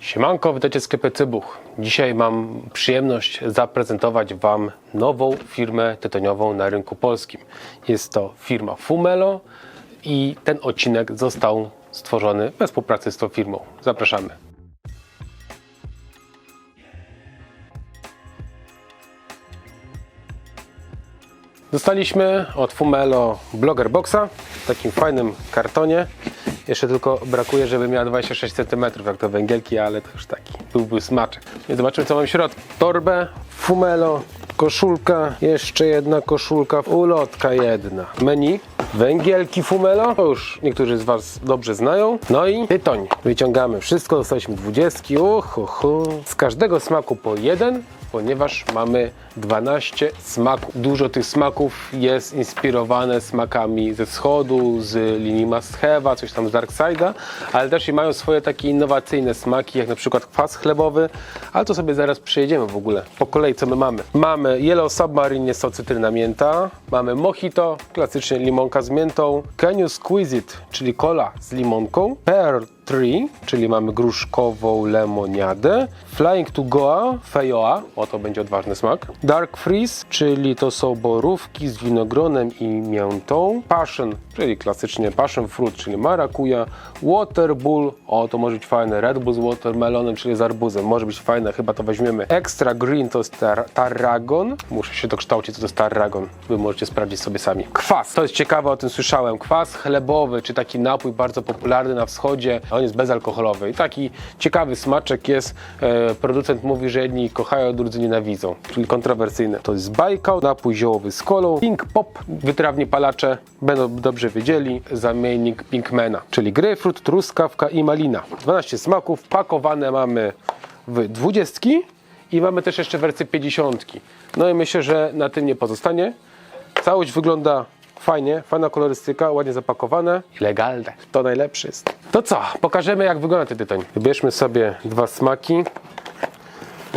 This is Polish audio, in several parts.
Siemanko, witajcie sklepie Cybuch. Dzisiaj mam przyjemność zaprezentować Wam nową firmę tytoniową na rynku polskim. Jest to firma Fumelo i ten odcinek został stworzony we współpracy z tą firmą. Zapraszamy. Dostaliśmy od Fumelo Blogger Boxa w takim fajnym kartonie. Jeszcze tylko brakuje, żeby miała 26 cm jak to węgielki, ale to już taki byłby smaczek. I zobaczymy co mam w środku. Torbę, Fumelo, koszulka, jeszcze jedna koszulka, ulotka jedna. Menu, węgielki Fumelo, to już niektórzy z Was dobrze znają. No i tytoń. Wyciągamy wszystko, dostaliśmy 20. Uhu, Z każdego smaku po jeden, ponieważ mamy 12 smaków. Dużo tych smaków jest inspirowane smakami ze wschodu, z linii Must Have'a, coś tam z Darkside'a, ale też i mają swoje takie innowacyjne smaki, jak na przykład kwas chlebowy, ale to sobie zaraz przejedziemy w ogóle. Po kolei co my mamy? Mamy Yellow Submarine, jest to cytryna mięta, mamy Mojito, klasycznie limonka z miętą, you squeeze czyli cola z limonką, Pear Tree, czyli mamy gruszkową lemoniadę, Flying to Goa, Fejoa, o to będzie odważny smak, Dark Freeze, czyli to są borówki z winogronem i miętą, Passion, czyli klasycznie Passion Fruit, czyli marakuja, Water Bull, o to może być fajne, Red Bull z watermelonem, czyli z arbuzem, może być fajne, chyba to weźmiemy. Extra Green to jest tar tarragon, muszę się dokształcić co to jest tarragon, wy możecie sprawdzić sobie sami. Kwas, to jest ciekawe, o tym słyszałem, kwas chlebowy, czy taki napój bardzo popularny na wschodzie, on jest bezalkoholowy i taki ciekawy smaczek jest, e, producent mówi, że jedni kochają, drudzy nienawidzą, czyli kontrowersyjne. To jest Bajkał, napój ziołowy z kolą, Pink Pop, wytrawni palacze będą dobrze wiedzieli, zamiennik Pinkmana, czyli grejpfrut, truskawka i malina. 12 smaków, pakowane mamy w 20 i mamy też jeszcze wersję 50. No i myślę, że na tym nie pozostanie. Całość wygląda fajnie, fajna kolorystyka, ładnie zapakowane i legalne. To najlepsze jest. To co? Pokażemy jak wygląda ten tytoń. Wybierzmy sobie dwa smaki.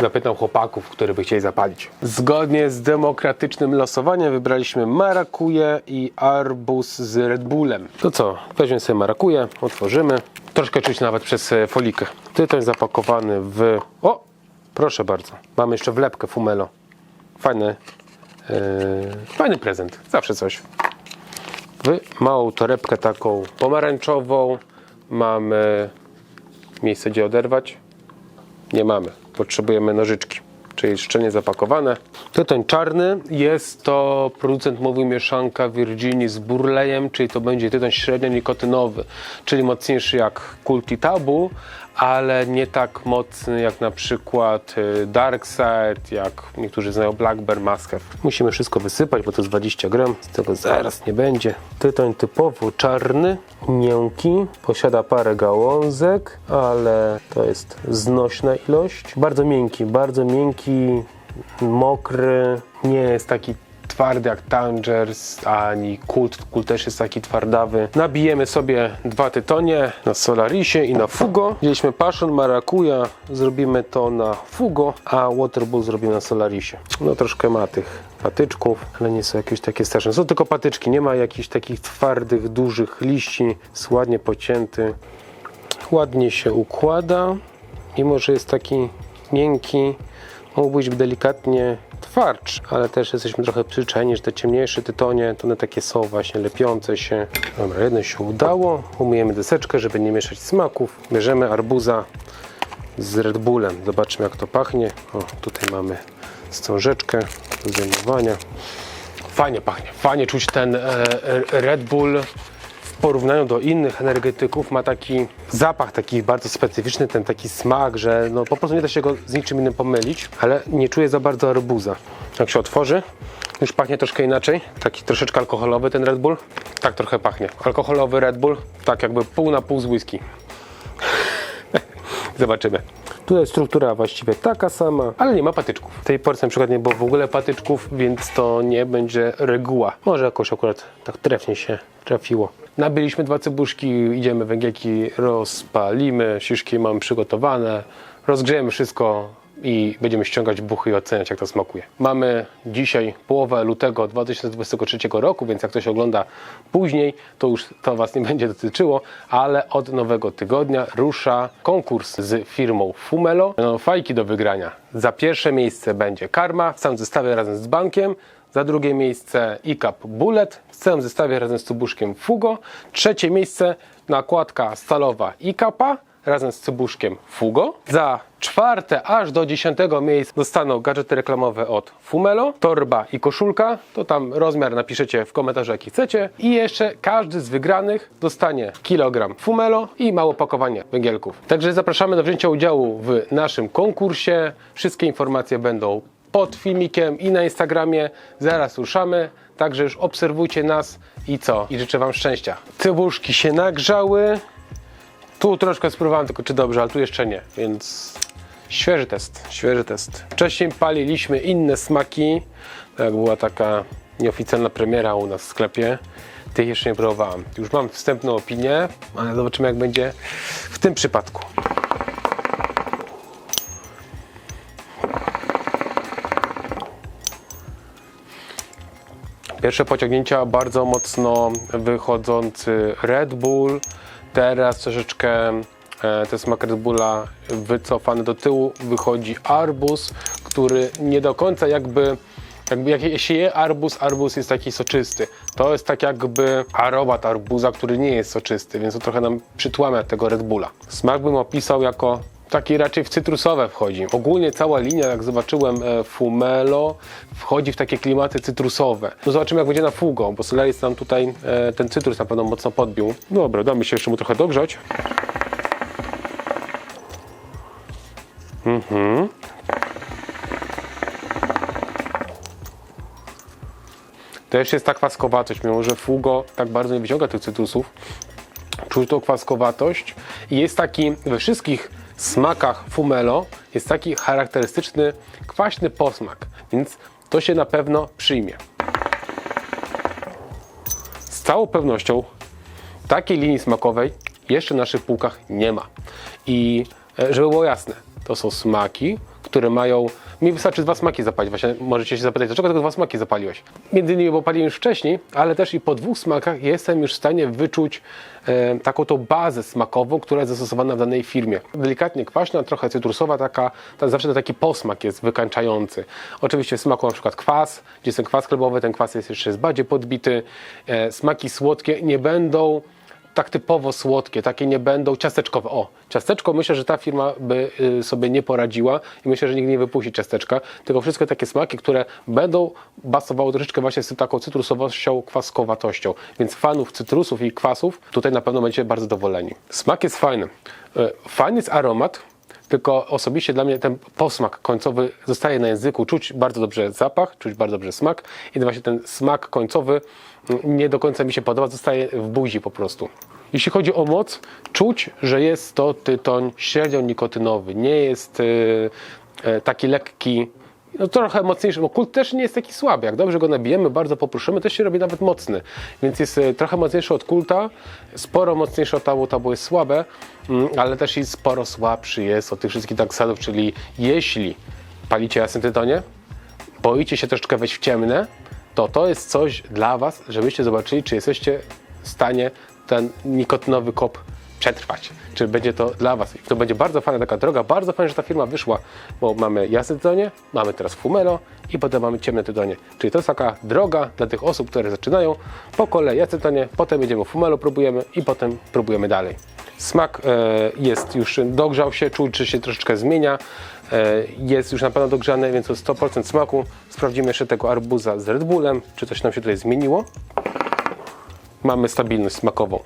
Zapytam chłopaków, które by chcieli zapalić. Zgodnie z demokratycznym losowaniem wybraliśmy marakuję i arbuz z Red Bullem. To co? Weźmiemy sobie marakuję, otworzymy. Troszkę czuć nawet przez e, folikę. Tytoń zapakowany w... O! Proszę bardzo. Mamy jeszcze wlepkę Fumelo. Fajny, e, fajny prezent. Zawsze coś małą torebkę taką pomarańczową. Mamy miejsce, gdzie oderwać. Nie mamy. Potrzebujemy nożyczki, czyli szczelnie zapakowane. Tytoń czarny jest to, producent mówił, mieszanka Virginii z burlejem, czyli to będzie tytoń średnio nikotynowy, czyli mocniejszy jak Kulti Tabu, ale nie tak mocny jak na przykład y, Dark Side, jak niektórzy znają Black Bear Muscat. Musimy wszystko wysypać, bo to jest 20 gram, z tego zaraz nie będzie. Tytoń typowo czarny, miękki, posiada parę gałązek, ale to jest znośna ilość. Bardzo miękki, bardzo miękki, mokry, nie jest taki twardy jak Tangers, ani Kult. Kult też jest taki twardawy. Nabijemy sobie dwa tytonie na Solarisie i na Fugo. Wzięliśmy Passion, Marakuja, zrobimy to na Fugo, a Waterbull zrobimy na Solarisie. No troszkę ma tych patyczków, ale nie są jakieś takie straszne. Są tylko patyczki, nie ma jakichś takich twardych, dużych liści. Jest ładnie pocięty. Ładnie się układa. Mimo, że jest taki miękki, mógł być delikatnie twardszy, ale też jesteśmy trochę przyczajeni, że te ciemniejsze tytonie to one takie są właśnie lepiące się. Dobra, jedno się udało. Umyjemy deseczkę, żeby nie mieszać smaków. Bierzemy arbuza z Red Bullem. Zobaczmy jak to pachnie. O, tutaj mamy wstążeczkę do zdejmowania. Fajnie pachnie. Fajnie czuć ten e, e, Red Bull w porównaniu do innych energetyków ma taki zapach taki bardzo specyficzny, ten taki smak, że no po prostu nie da się go z niczym innym pomylić, ale nie czuję za bardzo arbuza. Jak się otworzy, już pachnie troszkę inaczej, taki troszeczkę alkoholowy ten Red Bull. Tak trochę pachnie. Alkoholowy Red Bull, tak jakby pół na pół z whisky. Zobaczymy. Tutaj struktura właściwie taka sama, ale nie ma patyczków. W tej porcji na przykład nie było w ogóle patyczków, więc to nie będzie reguła. Może jakoś akurat tak trefnie się trafiło. Nabiliśmy dwa cybuszki, idziemy węgielki, rozpalimy, siszki mamy przygotowane, rozgrzejemy wszystko i będziemy ściągać buchy i oceniać, jak to smakuje. Mamy dzisiaj połowę lutego 2023 roku, więc jak ktoś ogląda później, to już to Was nie będzie dotyczyło, ale od nowego tygodnia rusza konkurs z firmą Fumelo. Będą fajki do wygrania. Za pierwsze miejsce będzie karma w całym zestawie razem z bankiem. Za drugie miejsce ICAP Bullet w całym zestawie razem z tubuszkiem Fugo. Trzecie miejsce nakładka stalowa ICAPa razem z cybuszkiem Fugo. Za czwarte aż do dziesiątego miejsca dostaną gadżety reklamowe od Fumelo, torba i koszulka. To tam rozmiar napiszecie w komentarzu jaki chcecie. I jeszcze każdy z wygranych dostanie kilogram Fumelo i małe pakowanie węgielków. Także zapraszamy do wzięcia udziału w naszym konkursie. Wszystkie informacje będą pod filmikiem i na Instagramie. Zaraz ruszamy. Także już obserwujcie nas i co? I życzę Wam szczęścia. Cybuszki się nagrzały. Tu troszkę spróbowałem tylko czy dobrze, ale tu jeszcze nie, więc świeży test, świeży test. Wcześniej paliliśmy inne smaki, jak była taka nieoficjalna premiera u nas w sklepie. Tych jeszcze nie próbowałem. Już mam wstępną opinię, ale zobaczymy jak będzie w tym przypadku. Pierwsze pociągnięcia bardzo mocno wychodzący Red Bull. Teraz troszeczkę e, ten smak Red Bulla wycofany do tyłu wychodzi arbuz, który nie do końca jakby jakby jak się je arbuz, arbuz jest taki soczysty. To jest tak jakby aromat arbuza, który nie jest soczysty, więc to trochę nam przytłamia tego Red Bulla. Smak bym opisał jako taki raczej w cytrusowe wchodzi. Ogólnie cała linia, jak zobaczyłem e, Fumelo, wchodzi w takie klimaty cytrusowe. No zobaczymy jak będzie na Fugo, bo Solaris nam tutaj e, ten cytrus na pewno mocno podbił. Dobra, damy się jeszcze mu trochę dogrzać. Też jest ta kwaskowatość, mimo że Fugo tak bardzo nie wyciąga tych cytrusów. Czuć tą kwaskowatość i jest taki we wszystkich smakach Fumelo jest taki charakterystyczny kwaśny posmak, więc to się na pewno przyjmie. Z całą pewnością takiej linii smakowej jeszcze na naszych półkach nie ma. I e, żeby było jasne, to są smaki, które mają. Mi wystarczy dwa smaki zapalić. Właśnie możecie się zapytać, dlaczego tylko dwa smaki zapaliłeś? Między innymi, bo paliłem już wcześniej, ale też i po dwóch smakach jestem już w stanie wyczuć e, taką tą bazę smakową, która jest zastosowana w danej firmie. Delikatnie kwaśna, trochę cytrusowa, taka, ta, zawsze to taki posmak jest wykańczający. Oczywiście w smaku na przykład kwas, gdzie jest ten kwas chlebowy, ten kwas jest jeszcze jest bardziej podbity. E, smaki słodkie nie będą tak typowo słodkie, takie nie będą ciasteczkowe. O, ciasteczko myślę, że ta firma by y, sobie nie poradziła i myślę, że nikt nie wypuści ciasteczka, tylko wszystkie takie smaki, które będą basowały troszeczkę właśnie z taką cytrusowością, kwaskowatością. Więc fanów cytrusów i kwasów tutaj na pewno będziecie bardzo zadowoleni. Smak jest fajny. Y, Fajny jest aromat, tylko osobiście dla mnie ten posmak końcowy zostaje na języku. Czuć bardzo dobrze zapach, czuć bardzo dobrze smak i właśnie ten smak końcowy nie do końca mi się podoba, zostaje w buzi po prostu. Jeśli chodzi o moc, czuć, że jest to tytoń średnio nikotynowy. Nie jest y, y, taki lekki, no trochę mocniejszy, bo kult też nie jest taki słaby. Jak dobrze go nabijemy, bardzo popruszymy, też się robi nawet mocny. Więc jest y, trochę mocniejszy od kulta, sporo mocniejszy od tabu, tabu jest słabe, mm, ale też i sporo słabszy jest od tych wszystkich taksadów, czyli jeśli palicie jasny tytonie, boicie się troszeczkę wejść w ciemne, to to jest coś dla Was, żebyście zobaczyli, czy jesteście w stanie ten nikotynowy kop przetrwać. Czy będzie to dla Was. I to będzie bardzo fajna taka droga. Bardzo fajnie, że ta firma wyszła, bo mamy jasne tytonie, mamy teraz Fumelo i potem mamy ciemne tytonie. Czyli to jest taka droga dla tych osób, które zaczynają po kolei jasne tytonie, potem jedziemy Fumelo, próbujemy i potem próbujemy dalej. Smak e, jest już, dogrzał się, czuć, że się troszeczkę zmienia. E, jest już na pewno dogrzany, więc to jest 100% smaku. Sprawdzimy jeszcze tego arbuza z Red Bullem, czy coś nam się tutaj zmieniło mamy stabilność smakową.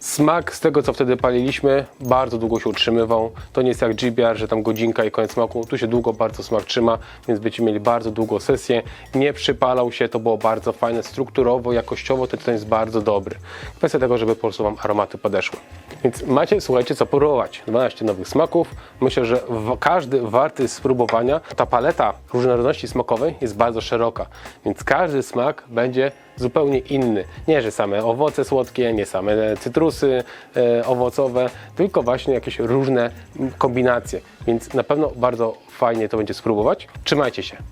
Smak z tego, co wtedy paliliśmy, bardzo długo się utrzymywał. To nie jest jak GBR, że tam godzinka i koniec smaku. Tu się długo bardzo smak trzyma, więc będziecie mieli bardzo długą sesję. Nie przypalał się, to było bardzo fajne. Strukturowo, jakościowo ten tytoń jest bardzo dobry. Kwestia tego, żeby po prostu Wam aromaty podeszły. Więc macie, słuchajcie, co próbować. 12 nowych smaków. Myślę, że każdy warty spróbowania. Ta paleta różnorodności smakowej jest bardzo szeroka, więc każdy smak będzie zupełnie inny. Nie, że same owoce słodkie, nie same cytrusy, cytrusy e, owocowe, tylko właśnie jakieś różne kombinacje. Więc na pewno bardzo fajnie to będzie spróbować. Trzymajcie się.